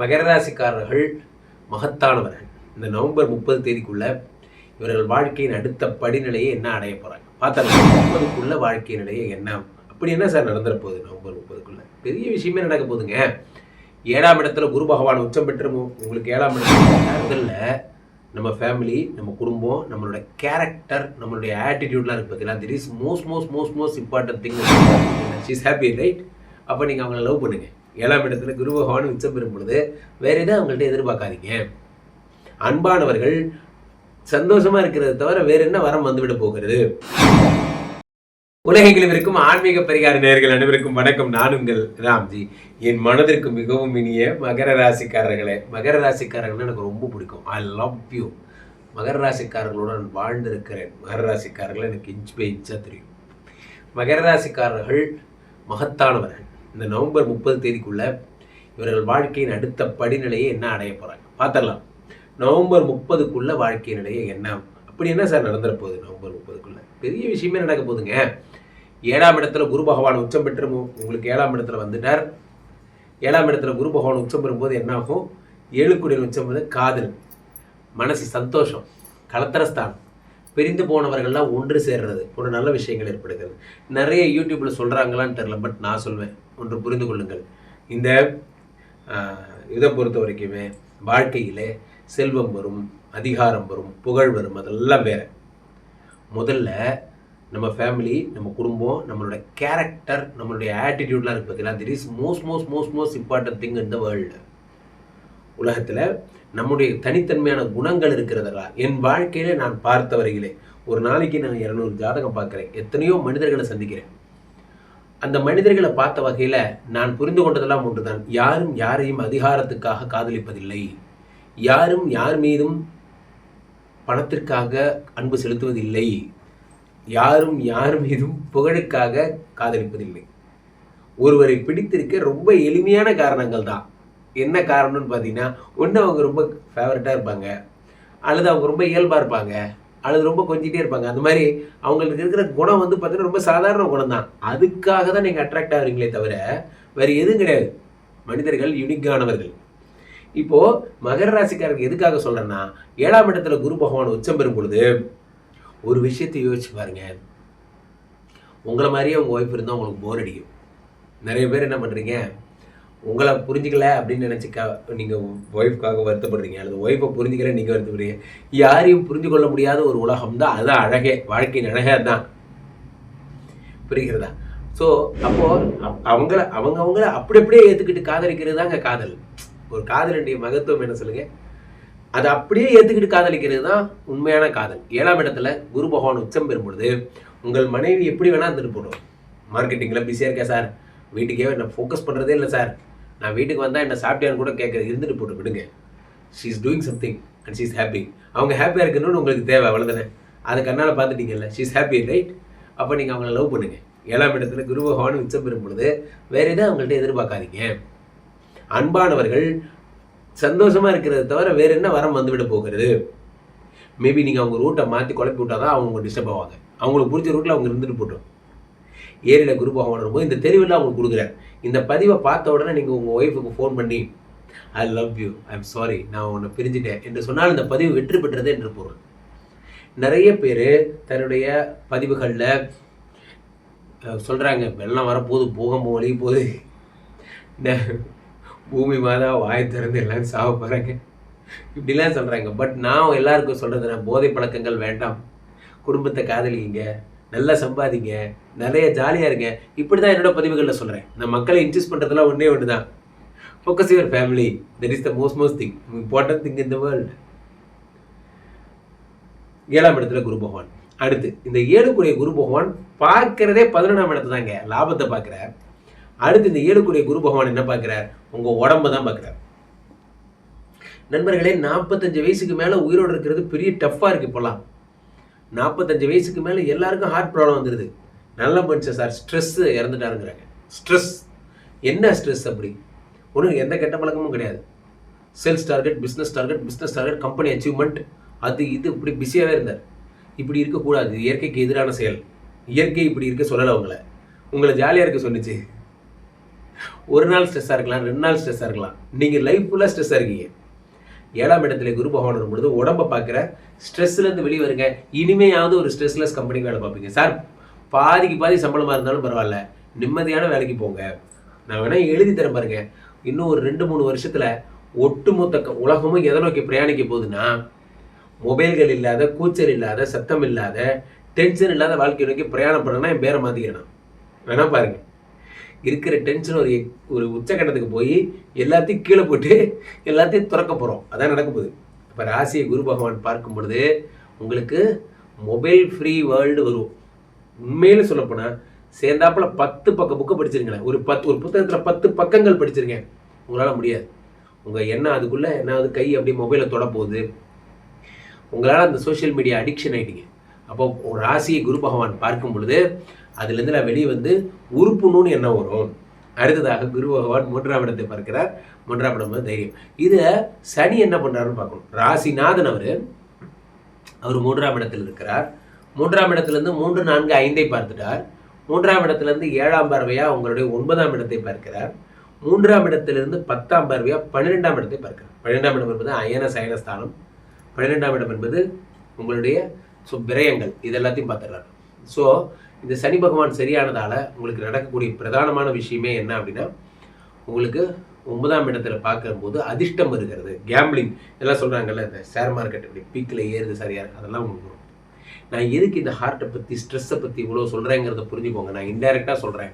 மகர ராசிக்காரர்கள் மகத்தானவர்கள். இந்த நவம்பர் முப்பது தேதிக்குள்ள இவர்கள் வாழ்க்கையின் அடுத்த படிநிலையை என்ன அடைய போறாங்க? பார்த்தலாம் முப்பதுக்குள்ள வாழ்க்கை நிலையை என்ன? அப்படி என்ன சார் நடந்துற போகுது நவம்பர் முப்பதுக்குள்ள? பெரிய விஷயமே நடக்க போகுதுங்க. ஏழாம் இடத்துல குரு பகவான் உச்சம் பெற்றமோ? உங்களுக்கு ஏழாம் இடத்துல நம்ம ஃபேமிலி நம்ம குடும்பம் நம்மளோட கேரக்டர் நம்மளுடைய ஆட்டிடியூட்லாம் இருக்கு பார்த்தீங்களா that is most most most most important thing she's happy right அப்போ நீங்கள் அவங்கள லவ் பண்ணுங்கள் ஏழாம் இடத்துல குரு பகவான் உச்சம் பெறும் பொழுது வேற எதுவும் அவங்கள்ட்ட எதிர்பார்க்காதீங்க. அன்பானவர்கள் சந்தோஷமா இருக்கிறத தவிர வேற என்ன வரம் வந்துவிட போகிறது? உலகெங்கிலும் இருக்கும் ஆன்மீக பரிகார நேர்கள் அனைவருக்கும் வணக்கம். நான் உங்கள் ராம்ஜி. என் மனதிற்கு மிகவும் இனிய மகர ராசிக்காரர்களே. மகர ராசிக்காரர்கள் எனக்கு ரொம்ப பிடிக்கும். ஐ லவ் யூ மகர ராசிக்காரர்களுடன் வாழ்ந்திருக்கிறேன். மகர ராசிக்காரர்கள் எனக்கு இன்ச் பை இன்ச்சாக தெரியும். மகர ராசிக்காரர்கள் மகத்தானவர்கள். இந்த நவம்பர் முப்பது தேதிக்குள்ள இவர்கள் வாழ்க்கையின் அடுத்த படிநிலையை என்ன அடைய போகிறாங்க பார்த்துடலாம். நவம்பர் முப்பதுக்குள்ள வாழ்க்கை நிலையை என்ன? அப்படி என்ன சார் நடந்துட போகுது நவம்பர் முப்பதுக்குள்ள? பெரிய விஷயமே நடக்க போகுதுங்க. ஏழாம் இடத்துல குரு பகவான் உச்சம் பெற்று உங்களுக்கு ஏழாம் இடத்துல வந்துட்டார். ஏழாம் இடத்துல குரு பகவான் உச்சம் பெறும்போது என்ன ஆகும்? ஏழுக்குடியில் உச்சம் வந்து காதல் மனசு சந்தோஷம் கலத்தரஸ்தானம். பிரிந்து போனவர்கள்லாம் ஒன்று சேர்றது. போன்ற நல்ல விஷயங்கள் ஏற்படுகிறது. நிறைய யூடியூப்பில் சொல்கிறாங்களான்னு தெரில பட் நான் சொல்வேன். ஒன்று புரிந்து கொள்ளுங்கள். இந்த இதை பொறுத்த வரைக்குமே வாழ்க்கையிலே செல்வம் வரும் அதிகாரம் வரும் புகழ் வரும் அதெல்லாம் வேற. முதல்ல நம்ம ஃபேமிலி நம்ம குடும்பம் நம்மளோட கேரக்டர் நம்மளுடைய ஆட்டிடியூட்லாம் இருக்குது பார்த்தீங்கன்னா that is most most most most important thing in the world உலகத்தில் நம்முடைய தனித்தன்மையான குணங்கள் இருக்கிறதா என் வாழ்க்கையில நான் பார்த்த வரையிலே ஒரு நாளைக்கு நான் இரநூறு ஜாதகம் பார்க்குறேன். எத்தனையோ மனிதர்களை சந்திக்கிறேன். அந்த மனிதர்களை பார்த்த வகையில் நான் புரிந்து கொண்டதெல்லாம் ஒன்றுதான். யாரும் யாரையும் அதிகாரத்துக்காக காதலிப்பதில்லை. யாரும் யார் மீதும் பணத்திற்காக அன்பு செலுத்துவதில்லை. யாரும் யார் மீதும் புகழுக்காக காதலிப்பதில்லை. ஒருவரை பிடித்திருக்க ரொம்ப எளிமையான காரணங்கள் தான் என்ன காரணம்னு பார்த்தீங்கன்னா ஒன்று அவங்க ரொம்ப ஃபேவரட்டாக இருப்பாங்க. அல்லது அவங்க ரொம்ப இயல்பாக இருப்பாங்க. அல்லது ரொம்ப கொஞ்சிட்டே இருப்பாங்க. அந்த மாதிரி அவங்களுக்கு இருக்கிற குணம் வந்து பார்த்தீங்கன்னா ரொம்ப சாதாரண குணம் தான் அதுக்காக தான் நீங்கள் அட்ராக்ட் ஆகுறீங்களே தவிர வேறு எதுவும் கிடையாது. மனிதர்கள் யுனிக்கானவர்கள் இப்போது மகர ராசிக்காரருக்கு எதுக்காக சொல்கிறேன்னா ஏழாம் இடத்துல குரு பகவான் உச்சம் பெறும் பொழுது ஒரு விஷயத்தை யோசிச்சு பாருங்க. உங்களை மாதிரியே உங்கள் ஒய்ஃப் இருந்தால் உங்களுக்கு போர் அடிக்கும். நிறைய பேர் என்ன பண்ணுறீங்க உங்களை புரிஞ்சிக்கல அப்படின்னு நினச்சிக்க நீங்கள் ஒய்ஃப்காக வருத்தப்படுறீங்க அல்லது ஒய்ஃபை புரிஞ்சிக்கல நீங்கள் வருத்தப்படுறீங்க. யாரையும் புரிஞ்சு கொள்ள முடியாத ஒரு உலகம் தான் அதுதான் அழகே வாழ்க்கையின் அழகே தான் புரிகிறதா? ஸோ அப்போது அவங்கள அவங்க அவங்கள அப்படி அப்படியே ஏற்றுக்கிட்டு காதலிக்கிறது தாங்க காதல். ஒரு காதலுடைய மகத்துவம் என்ன சொல்லுங்க? அதை அப்படியே ஏற்றுக்கிட்டு காதலிக்கிறது தான் உண்மையான காதல். ஏழாம் இடத்துல குரு பகவான் உச்சம் பெறும் பொழுது உங்கள் மனைவி எப்படி வேணால் இருந்துட்டு போகணும் மார்க்கெட்டிங்கில் பிஸியாக இருக்கேன் சார். வீட்டுக்கே என்ன ஃபோக்கஸ் பண்ணுறதே இல்லை சார். நான் வீட்டுக்கு வந்தால் என்ன சாப்பிட்டியான்னு கூட கேட்குறது இருந்துட்டு போட்டு விடுங்க. She is doing something and she's happy அவங்க ஹாப்பியாக இருக்கணும்னு உங்களுக்கு தேவை அவ்வளோதானே அதை கண்ணால் பார்த்துட்டீங்கல்ல? ஷீஸ் ஹாப்பி ரைட் அப்போ நீங்கள் அவங்கள லவ் பண்ணுங்கள் ஏழாம் இடத்துல குரு பகவான் உச்சம் பெறும் பொழுது வேறு எதுவும் அவங்கள்ட்ட எதிர்பார்க்காதீங்க. அன்பானவர்கள் சந்தோஷமா இருக்கிறத தவிர வேறு என்ன வரம் வந்துவிட போகிறது? மேபி நீங்கள் அவங்க ரூட்டை மாற்றி குழப்பி விட்டாதான் அவங்க டிஸ்டர்ப் ஆவாங்க. அவங்களுக்கு பிடிச்ச ரூட்டில் அவங்க இருந்துட்டு போட்டோம். ஏரியில் குரு பகவான் வரும்போது இந்த தெருவில் அவங்களுக்கு கொடுக்குறேன் இந்த பதிவை பார்த்த உடனே நீங்கள் உங்கள் ஒய்ஃபுக்கு ஃபோன் பண்ணி I love you I am sorry நான் உன்னை பிரிஞ்சுட்டேன் என்று சொன்னால் இந்த பதிவு வெற்றி பெற்றது என்று பொருள். நிறைய பேர் தன்னுடைய பதிவுகளில் சொல்கிறாங்க வெள்ளம் வரப்போகுது பூகம்பம் வழி போகுது. ந- பூமி மாதா வாய் திறந்து எல்லாம் சாவ போகிறாங்க இப்படிலாம் சொல்கிறாங்க பட் நான் எல்லாருக்கும் சொல்கிறது நான் போதை பழக்கங்கள் வேண்டாம். குடும்பத்தை காதலிங்க. நல்லா சம்பாதிங்க நிறைய ஜாலியாக இருங்க. இப்படி தான் என்னோட பதிவுகளில் சொல்கிறேன் நான் மக்களை இன்ட்ரெஸ்ட் பண்ணுறதுலாம் ஒன்றே ஒன்று தான் focus your family that is the most most thing important thing in the world ஏழாம் இடத்துல குரு பகவான். அடுத்து இந்த ஏழுக்குரிய குரு பகவான் பார்க்கறதே பதினொன்றாம் இடத்து தாங்க லாபத்தை பார்க்குறார். அடுத்து இந்த ஏழுக்குரிய குரு பகவான் என்ன பார்க்குறார்? உங்கள் உடம்பை தான் பார்க்குறார். நண்பர்களே நாற்பத்தஞ்சு வயசுக்கு மேலே உயிரோடு இருக்கிறது பெரிய டஃப்பாக இருக்கு இப்போலாம். நாற்பத்தஞ்சு வயசுக்கு மேலே எல்லாருக்கும் ஹார்ட் ப்ராப்ளம் வந்துடுது நல்ல மனுஷன் சார் ஸ்ட்ரெஸ்ஸு இறந்துட்டாருங்கிறாங்க. ஸ்ட்ரெஸ் என்ன ஸ்ட்ரெஸ் அப்படி? ஒன்றும் எந்த கெட்ட பழக்கமும் கிடையாது. Sales target business target business target company achievement அது இது இப்படி பிஸியாகவே இருந்தார். இப்படி இருக்கக்கூடாது. இயற்கைக்கு எதிரான செயல். இயற்கை இப்படி இருக்க சொல்லலை உங்களை. உங்களை ஜாலியாக இருக்க சொன்னுச்சு. ஒரு நாள் ஸ்ட்ரெஸ்ஸாக இருக்கலாம் ரெண்டு நாள் ஸ்ட்ரெஸ்ஸாக இருக்கலாம். நீங்கள் லைஃப் ஃபுல்லாக ஸ்ட்ரெஸ்ஸாக இருக்கீங்க. ஏழாம் இடத்துல குரு பகவான் வரும்பொழுது உடம்பை பார்க்குற ஸ்ட்ரெஸ்லேருந்து வெளியே வருங்க. இனிமையாவது ஒரு ஸ்ட்ரெஸ்லெஸ் கம்பெனிக்கு வேலை பார்ப்பீங்க. சார் பாதிக்கு பாதி சம்பளமாக இருந்தாலும் பரவாயில்ல. நிம்மதியான வேலைக்கு போங்க. நான் வேணால் எழுதி தரேன் பாருங்க. இன்னும் ஒரு ரெண்டு மூணு வருஷத்தில் ஒட்டுமொத்த உலகமும் எதை நோக்கி பிரயாணிக்க போகுதுன்னா மொபைல்கள் இல்லாத கூச்சல் இல்லாத சத்தம் இல்லாத டென்ஷன் இல்லாத வாழ்க்கையை நோக்கி பிரயாணம் பண்ணனா என் பேரை மாத்திக்கிறேன் வேணா பாருங்கள் இருக்கிற டென்ஷன் ஒரு ஒரு உச்சக்கட்டத்துக்கு போய் எல்லாத்தையும் கீழே போட்டு எல்லாத்தையும் திறக்க போகிறோம் அதான் நடக்க போகுது. இப்போ ராசியை குரு பகவான் பார்க்கும் பொழுது உங்களுக்கு மொபைல் ஃப்ரீ வேர்ல்டு வரும். உண்மையில சொல்லப்போனால் சேர்ந்தாப்புல பத்து பக்க புக்கை படிச்சிருங்களேன். ஒரு பத்து ஒரு புத்தகத்தில் பத்து பக்கங்கள் படிச்சிருங்க. உங்களால் முடியாது. உங்கள் என்ன அதுக்குள்ளே என்ன அது கை அப்படியே மொபைலை தொட போகுது உங்களால் அந்த சோஷியல் மீடியா அடிக்ஷன் ஆகிட்டீங்க அப்போ ராசியை குரு பகவான் பார்க்கும் பொழுது அதுலேருந்து நான் வெளியே வந்து உறுப்புணுன்னு என்ன வரும்? அடுத்ததாக குரு பகவான் மூன்றாம் இடத்தை பார்க்கிறார். மூன்றாம் இடம் வந்து தைரியம். இதை சனி என்ன பண்ணுறாருன்னு பார்க்கணும். ராசிநாதன் அவர் அவர் மூன்றாம் இடத்தில் இருக்கிறார். மூன்றாம் இடத்திலிருந்து மூன்று நான்கு ஐந்தை பார்த்துட்டார். மூன்றாம் இடத்துலேருந்து ஏழாம் பார்வையாக உங்களுடைய ஒன்பதாம் இடத்தை பார்க்கிறார். மூன்றாம் இடத்திலிருந்து பத்தாம் பார்வையா பன்னிரெண்டாம் இடத்தை பார்க்கிறார். பன்னிரெண்டாம் இடம் என்பது அயன சயனஸ்தானம் பன்னிரெண்டாம் இடம் என்பது உங்களுடைய ஸோ விரயங்கள். இது எல்லாத்தையும் பார்த்துடுறாரு ஸோ இந்த சனி பகவான் சரியானதால் உங்களுக்கு நடக்கக்கூடிய பிரதானமான விஷயமே என்ன அப்படின்னா உங்களுக்கு ஒன்பதாம் இடத்துல பார்க்கும்போது அதிர்ஷ்டம் இருக்கிறது கேம்பிளிங் எல்லாம் சொல்கிறாங்கல்ல இந்த ஷேர் மார்க்கெட் இப்படி பீக்கில் ஏறுது சரியா அதெல்லாம் உங்களுக்கு வரும் நான் எதுக்கு இந்த ஹார்ட்டை பற்றி ஸ்ட்ரெஸ்ஸை பற்றி இவ்வளோ சொல்கிறேங்கிறத புரிஞ்சுக்கோங்க. நான் இன்டைரக்டாக சொல்கிறேன்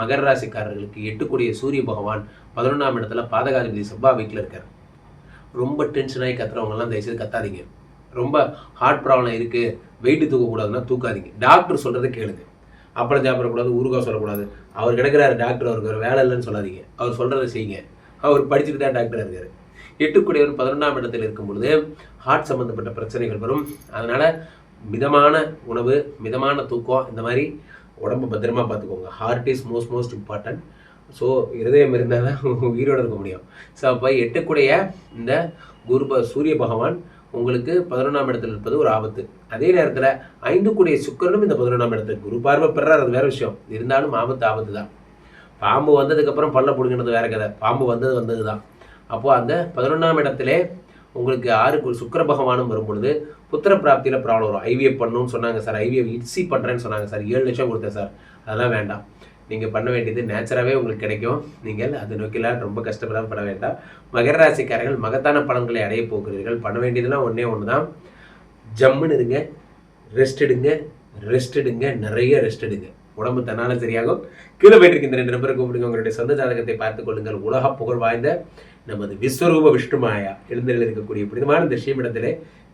மகர ராசிக்காரர்களுக்கு எட்டுக்கூடிய சூரிய பகவான் பதினொன்றாம் இடத்துல பாதகாதிபதி செவ்வாய் வீட்டில் இருக்கார். ரொம்ப டென்ஷனாகி கத்துறவங்கலாம் தயவுசெய்து கத்தாதீங்க. ரொம்ப ஹார்ட் ப்ராப்ளம் இருக்குது வெயிட் தூக்கக்கூடாதுன்னா தூக்காதீங்க. டாக்டர் சொல்கிறத கேளுங்க. அப்புறம் சாப்பிடக்கூடாது ஊறுகாய் சொல்லக்கூடாது. அவர் கிடைக்கிறாரு டாக்டர் அவருக்கு ஒரு வேலை இல்லைன்னு சொல்லாதீங்க. அவர் சொல்கிறத செய்யுங்க. அவர் படிச்சுட்டு தான் டாக்டர் இருக்கார். எட்டுக்குடியவர் பதினொன்றாம் இடத்தில் இருக்கும் பொழுது ஹார்ட் சம்மந்தப்பட்ட பிரச்சனைகள் வரும். அதனால் மிதமான உணவு மிதமான தூக்கம் இந்த மாதிரி உடம்பு பத்திரமா பார்த்துக்கோங்க. Heart is most most important so இருதயம் இருந்தால் தான் உயிரோட இருக்க முடியும். ஸோ அப்போ எட்டுக்குடைய இந்த குரு சூரிய பகவான் உங்களுக்கு பதினொன்றாம் இடத்துல இருப்பது ஒரு ஆபத்து. அதே நேரத்தில் ஐந்து கூடிய சுக்கரனும் இந்த பதினொன்றாம் இடத்துக்கு குரு பார்வை பெறார் அது வேற விஷயம். இருந்தாலும் ஆபத்து ஆபத்து தான். பாம்பு வந்ததுக்கப்புறம் பல்ல பிடுங்கினது வேற கதை. பாம்பு வந்தது வந்தது தான் அப்போது அந்த பதினொன்றாம் இடத்துல உங்களுக்கு ஆறு சுக்கிர பகவானும் வரும்பொழுது புத்திர பிராப்தியில் ப்ராப்ளம் வரும். ஐவிஎஃப் பண்ணணும்னு சொன்னாங்க சார். ஐவிஎஃப் இட்ஸி பண்ணுறேன்னு சொன்னாங்க சார். ஏழு லட்சம் கொடுத்தேன் சார். அதெல்லாம் வேண்டாம். நீங்கள் பண்ண வேண்டியது நேச்சராகவே உங்களுக்கு கிடைக்கும். நீங்கள் அது நோக்கிலாம் ரொம்ப கஷ்டப்படாமல் பட வேண்டாம். மகர ராசிக்காரர்கள் மகத்தான பலன்களை அடைய போகிறீர்கள். பண்ண வேண்டியதுலாம் ஒன்றே ஒன்று தான் ஜம்முன்னு இருங்க. ரெஸ்ட் எடுங்க. ரெஸ்ட் எடுங்க. நிறைய ரெஸ்ட் எடுங்க. உடம்பு தன்னால சரியாகும். கீழே போயிட்டு இந்த ரெண்டு நம்பரை கூப்பிடுங்க. உங்களுடைய சொந்த ஜாதகத்தை பார்த்துக் கொள்ளுங்கள். உலக புகழ் வாய்ந்த நமது விஸ்வரூப விஷ்ணுமாயா எழுந்தரில் இருக்கக்கூடிய புனிதமான இந்த ஸ்ரீமிடத்திலே